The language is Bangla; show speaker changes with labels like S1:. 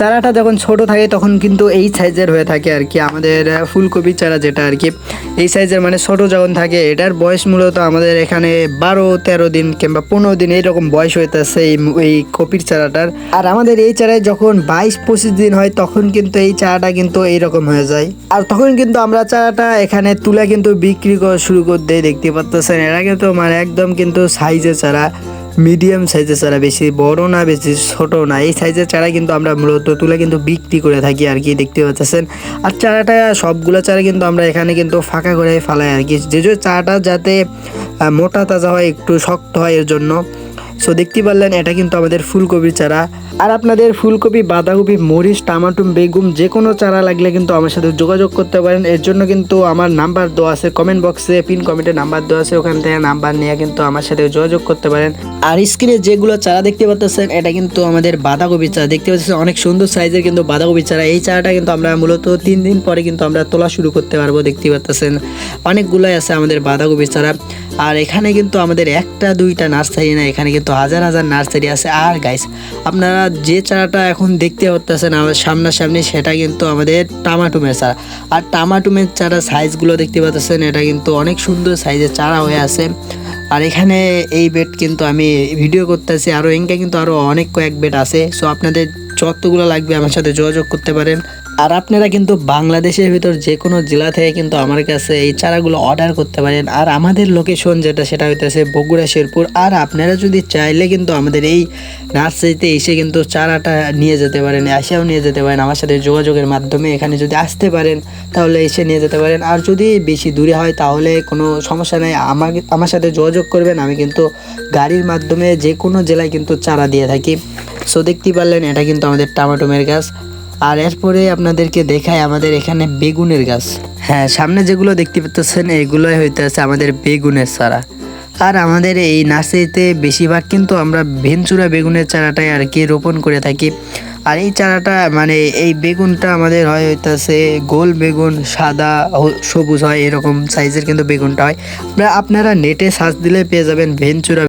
S1: চারাটা যখন ছোট থাকে, তখন কিন্তু এই সাইজের হয়ে থাকে আর কি। আমাদের ফুলকপি চারা যেটা আর কি। এই সাইজের মানে ছোট যখন থাকে, এটার বয়স মূলত আমাদের এখানে বারো, তেরো দিন কিংবা পনেরো দিন এইরকম বয়স হইতেছে এই এই কপির চারাটার। আর আমাদের এই চারায় যখন বাইশ, পঁচিশ দিন হয়, তখন কিন্তু এই চারাটা কিন্তু এইরকম হয়ে যায়। আর তখন কিন্তু আমরা চারাটা এখানে তুলে কিন্তু বিক্রি করা শুরু করে দেয় দেখতে পাচ্ছেন এরা কিন্তু মানে একদম কিন্তু সাইজের চারা। মিডিয়াম সাইজের চারা বেশি, বড় না বেশি, ছোট না, এই সাইজের চারা কিন্তু আমরা মূলত তুলে কিন্তু বিক্রি করে থাকি আর কি, দেখতে পাচ্ছেন। আর চারাটা, সবগুলো চারা কিন্তু আমরা এখানে কিন্তু ফাঁকা করে ফালাই আর কি। যে চারাটা যাতে মোটা তাজা হয়, একটু শক্ত হয় এর জন্য সো দেখতে পারলেন, এটা কিন্তু আমাদের ফুলকপির চারা। আর আপনাদের ফুলকপি, বাঁধাকপি, মরিচ, টামাটুম, বেগুন, যে কোনো চারা লাগলে কিন্তু আমার সাথে যোগাযোগ করতে পারেন। এর জন্য কিন্তু আমার নাম্বার দেওয়া আছে কমেন্ট বক্সে পিন কমেন্টে নাম্বার দেওয়া আছে, ওখান থেকে নাম্বার নিয়ে কিন্তু আমার সাথে যোগাযোগ করতে পারেন। আর স্ক্রিনে যেগুলো চারা দেখতে পাচ্ছেন, এটা কিন্তু আমাদের বাঁধাকপি চারা। দেখতে পাচ্ছেন, অনেক সুন্দর সাইজের কিন্তু বাঁধাকপি চারা। এই চারাটা কিন্তু আমরা মূলত তিন দিন পরে কিন্তু আমরা তোলা শুরু করতে পারব, দেখতে পাচ্ছেন। অনেকগুলোই আছে আমাদের বাঁধাকপি চারা। আর এখানে কিন্তু আমাদের একটা, দুইটা নার্সারি না, এখানে কিন্তু হাজার হাজার নার্সারি আছে। আর গাইস আপনারা যে চারাটা এখন দেখতে পাচ্ছেন আমার সামনাসামনি, সেটা কিন্তু আমাদের টামাটুমের চারা। আর টামাটুমের চারা সাইজগুলো দেখতে পাচ্ছেন এটা কিন্তু অনেক সুন্দর সাইজের চারা হয়ে আছে। আর এখানে এই বেড কিন্তু আমি ভিডিও করতেছি আরও এঙ্কা কিন্তু আরও অনেক কয়েক বেড আছে। সো আপনাদের যতগুলো লাগবে আমার সাথে যোগাযোগ করতে পারেন। আর আপনারা কিন্তু বাংলাদেশের ভিতর যে কোনো জেলা থেকে কিন্তু আমার কাছে এই চারাগুলো অর্ডার করতে পারেন। আর আমাদের লোকেশন যেটা, সেটা হইতেছে বগুড়া, শেরপুর। আর আপনারা যদি চাইলে কিন্তু আমাদের এই নার্সারিতে এসে কিন্তু চারাটা নিয়ে যেতে পারেন, এসেও নিয়ে যেতে পারেন, আমার সাথে যোগাযোগের মাধ্যমে এখানে যদি আসতে পারেন, তাহলে এসে নিয়ে যেতে পারেন। আর যদি বেশি দূরে হয়, তাহলে কোনো সমস্যা নেই। আমাকে আমার সাথে যোগাযোগ করবেন, আমি কিন্তু গাড়ির মাধ্যমে যে কোনো জেলায় কিন্তু চারা দিয়ে থাকি। সো দেখতেই পারলেন, এটা কিন্তু আমাদের টামাটোমের গাছ। আর এরপরে আপনাদেরকে দেখাই আমাদের এখানে বেগুনের গাছ। হ্যাঁ সামনে যেগুলো দেখতে পাচ্ছেন এগুলোই হইতেছে আমাদের বেগুনের চারা। আর আমাদের এই নার্সারিতে বেশিরভাগ কিন্তু আমরা ভেঞ্চুরা বেগুনের চারাটাই আর কি রোপণ করে থাকি। আর এই চারাটা মানে এই বেগুনটা আমাদের হয় হইতেছে গোল বেগুন, সাদা সবুজ হয়, এরকম সাইজের কিন্তু বেগুনটা হয়। আপনারা নেটে সার্চ দিলে পেয়ে যাবেন ভেঞ্চুরা